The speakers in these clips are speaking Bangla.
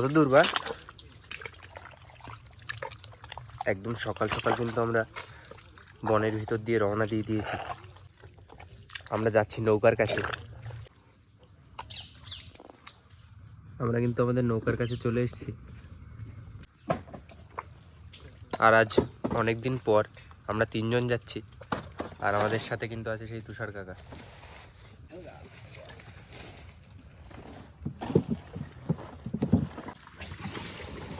কত দূর বা একদম সকাল সকাল কিন্তু আমরা বনের ভিতর দিয়ে রওনা দিয়ে দিয়েছি। আমরা যাচ্ছি নৌকার কাছে। আমরা কিন্তু আমাদের নৌকার কাছে চলে এসেছি। আর আজ অনেক দিন পর আমরা তিনজন যাচ্ছি। আর আমাদের সাথে কিন্তু আছে সেই তুষার কাকা।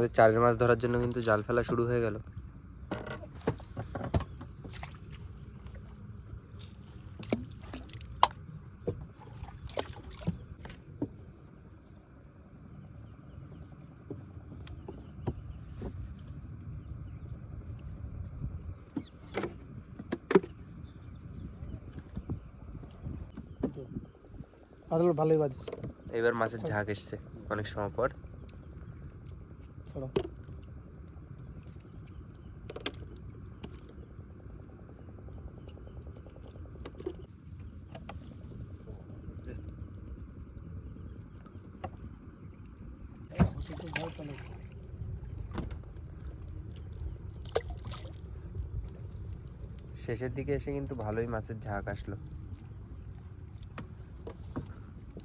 আমাদের চারের মাছ ধরার জন্য কিন্তু জাল ফেলা শুরু হয়ে গেল। ভালোই বাজিস এবার মাছের ঝাঁক এসছে অনেক সময় পর। ছড়ো শেষের দিকে এসে কিন্তু ভালোই মাছের ঝাঁক আসলো।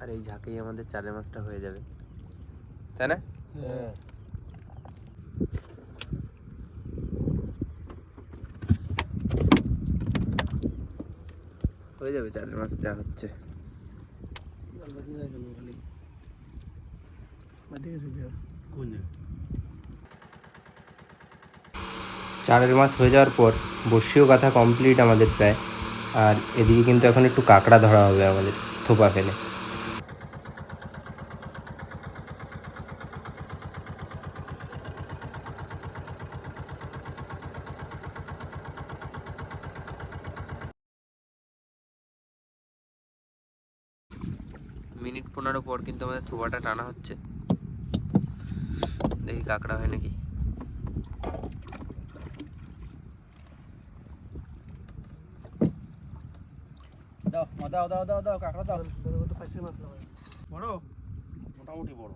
আর এই ঝাঁকেই আমাদের চারের মাছটা হয়ে যাবে। তাই না? হ্যাঁ। হয়ে যাবে চার মাছ যা হচ্ছে। চারের মাস হয়ে যাওয়ার পর বর্ষীয় কথা কমপ্লিট আমাদের প্রায়। আর এদিকে কিন্তু এখন একটু কাঁকড়া ধরা হবে আমাদের, থোপা ফেলে। মিনিট পনেরো পর কিন্তু আমাদের থোবাটা টানা হচ্ছে। দেখি কাঁকড়া হয় নাকি। দাও দাও দাও দাও দাও কাঁকড়া দাও। বড়? মোটামুটি বড়।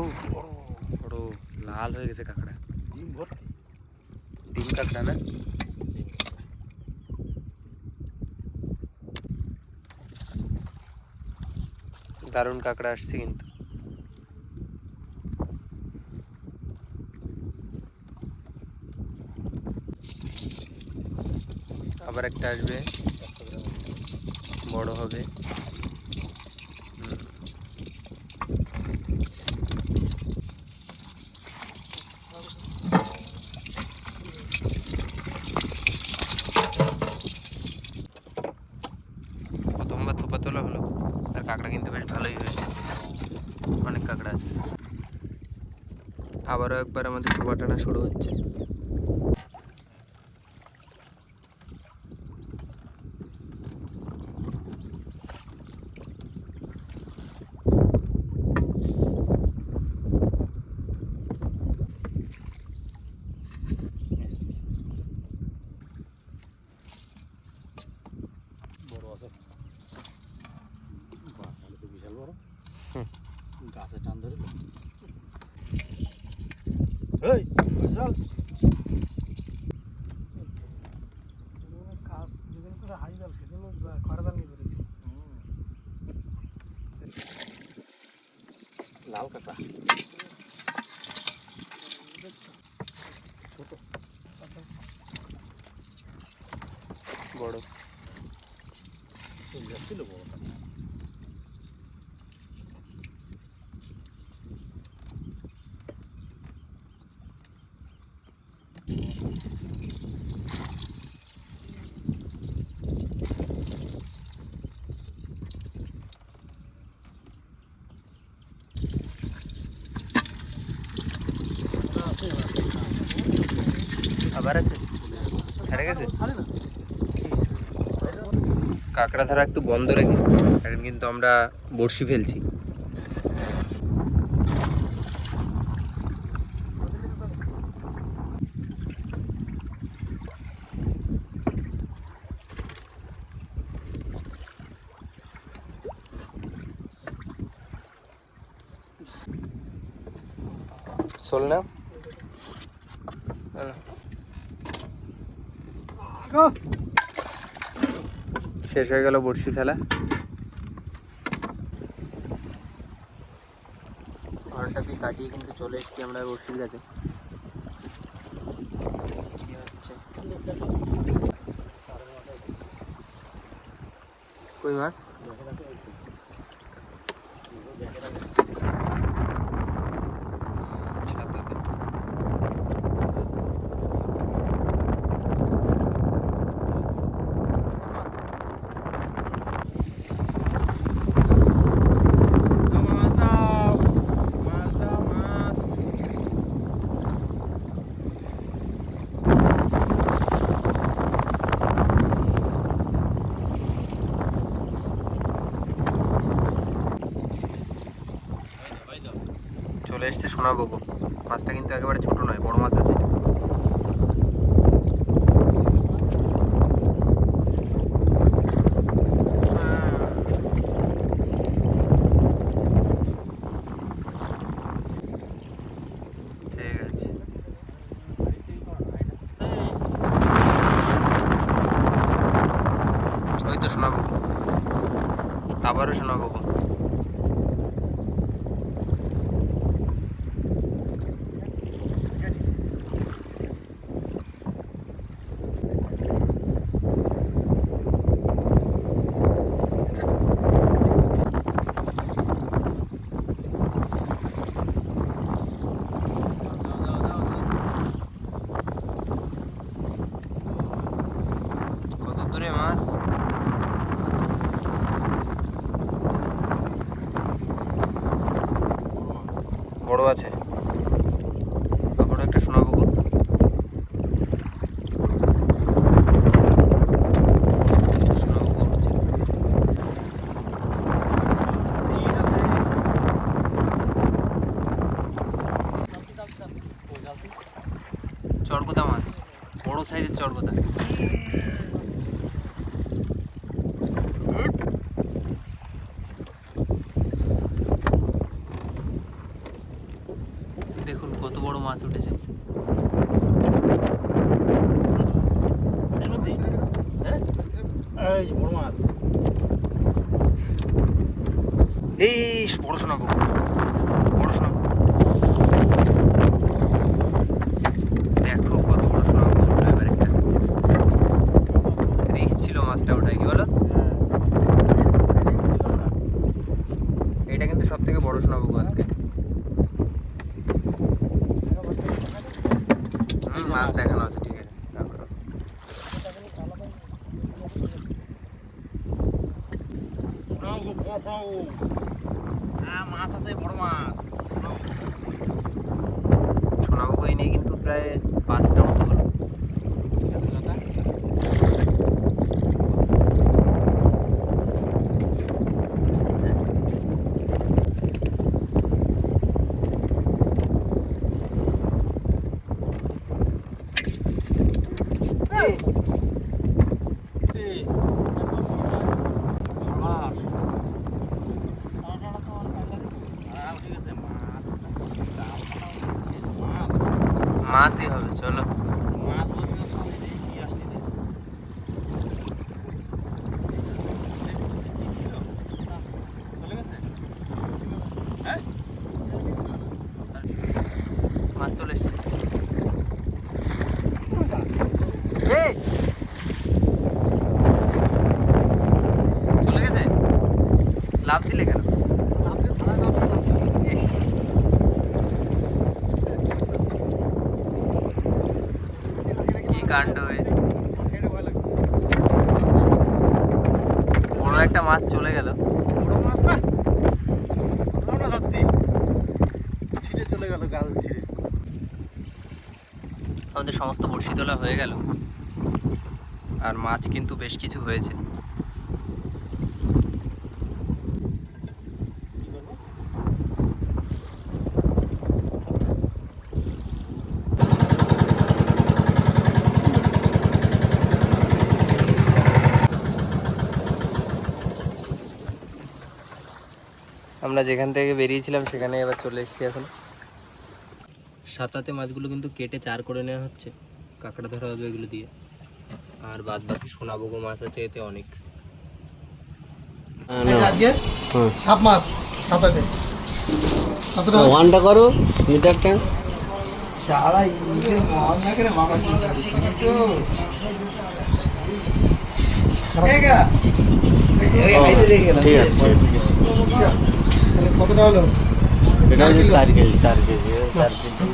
বড় বড় বড় লাল হয়ে গেছে কাঁকড়া। ডিম ভর্তি? ডিম কাঁকড়া না? দারুণ কাঁকড়া আসছে কিন্তু। আবার একটা আসবে। বড় হবে হুম। প্রথমবার থোপা তোলা হলো আর কাঁকড়া কিন্তু বেশ ভালোই হয়েছে অনেক কাঁকড়া আছে আবারও একবার আমাদের দুর্ঘটনা টানা শুরু হচ্ছে গাছে টান ধরে এই চল কাজ যেদিন করে হাই জাল সেদিন খরা জাল নিয়ে বেরিয়েছি লাল কাঁকড়া বড়। ছিল বড় আবার আছে? ছেড়ে গেছে? কাঁকড়া ধরা একটু বন্ধ রেখে এখন কিন্তু আমরা বড়শি ফেলছি। চল না শেষ হয়ে গেল বড়শি ফেলা। ঘরটাকে কাটিয়ে কিন্তু চলে এসেছি আমরা বড়শির কাছে। কই মাছ এসছে শোনাবো গো মাছটা কিন্তু একেবারে ছোট নয়, বড় মাছ আছে। ওই তো শোনাবো। আবারও শোনাবো গো। কত দূরে মাছ বড় আছে আবার একটা শোনাবো গো শোনাবো গো উঠছে। চড়গোদা মাছ বড় সাইজের চড়গোদা দেখুন কত বড় মাছ উঠেছে। এই বড় মাছ। এই বড় শোনাবো বড় শোনাবো দেখো কত বড় শোনাবো এবার একটা রিক্স ছিল মাছটা ওঠায় কি বলো? এটা কিন্তু সব থেকে বড় শোনাবো আজকে হুম, মাছ দেখানো আছে ঠিক আছে তারপরে হ্যাঁ মাছ আছে বড় মাছ সোনাবো কই নিয়ে কিন্তু প্রায় পাঁচটা মতো হলো মাছই হবে চলো মাছ? চলে এসছে! চলে গেছে লাভ দিলে কেন কাণ্ড বড় একটা মাছ চলে গেল। ছিঁড়ে চলে গেল গাল ছিঁড়ে। আমাদের সমস্ত বড়শি তোলা হয়ে গেল। আর মাছ কিন্তু বেশ কিছু হয়েছে। আমরা যেখান থেকে বেরিয়েছিলাম সেখানে এবার চলে এসেছি এখন। সাতাতে মাছগুলো কিন্তু কেটে চার করে নেওয়া হচ্ছে। কাঁকড়া ধরা হবে এগুলো দিয়ে। আর বাদ বাকি সোনাবগো মাছ আছে এতে অনেক। আজকে সাপ মাছ ওয়ানটা করো মিটারটা ঠিক আছে কতটা হলো? এটা হচ্ছে চার কেজি চার কেজি চার কেজি।